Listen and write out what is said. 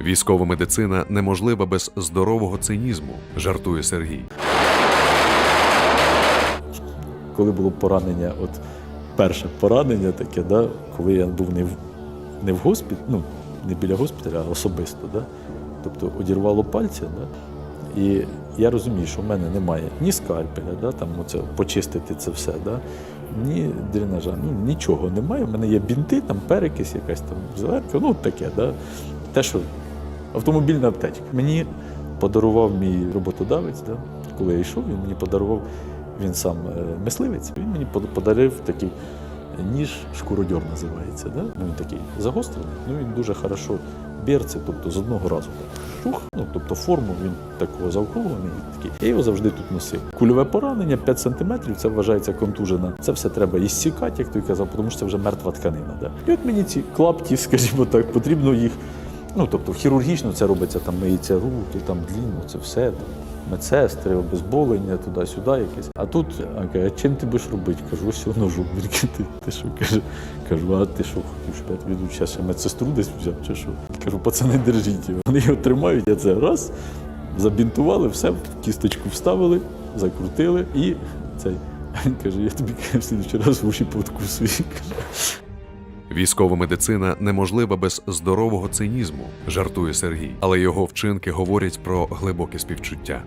Військова медицина неможлива без здорового цинізму, жартує Сергій. коли було поранення, от перше поранення таке, да, коли я був не в, не в госпіталі, ну, не біля госпіталя, а особисто. Да, тобто одірвало пальця. Да, і я розумію, що в мене немає ні скальпеля, да, там, оце, почистити це все, да, ні дренажа, ну, нічого немає. У мене є бінти, там перекись, якась там зеленка, ну таке. Да, те, що автомобільна аптечка. Мені подарував мій роботодавець, да, коли я йшов, він мені подарував, він сам е, мисливець, він мені под- подарив такий ніж шкуродьор називається. Да? Ну, він такий загострений, ну він дуже хорошо берце, тобто з одного разу. Шух, ну, тобто форму він такого заокруглений. Такий. Я його завжди тут носив. Кульове поранення 5 см, це вважається контужена. Це все треба іссікати, як той казав, тому що це вже мертва тканина. Да? І от мені ці клапті, скажімо так, потрібно їх Ну, тобто хірургічно це робиться, там миються руки, там длінно, це все. Там, медсестри, обезболення, туди-сюди якесь. А тут а, чим ти будеш робити? Кажу, ось ножу. Він ти, що? Каже, кажу, а ти що, хотів, я тобі ще медсестру десь взяв, чи що? Кажу, пацани, держіть його. Вони його тримають, я це раз, забінтували, все, кісточку вставили, закрутили і цей. Він каже, я тобі в слідчий раз в уші повткусую. Каже. Військова медицина неможлива без здорового цинізму, жартує Сергій, але його вчинки говорять про глибоке співчуття.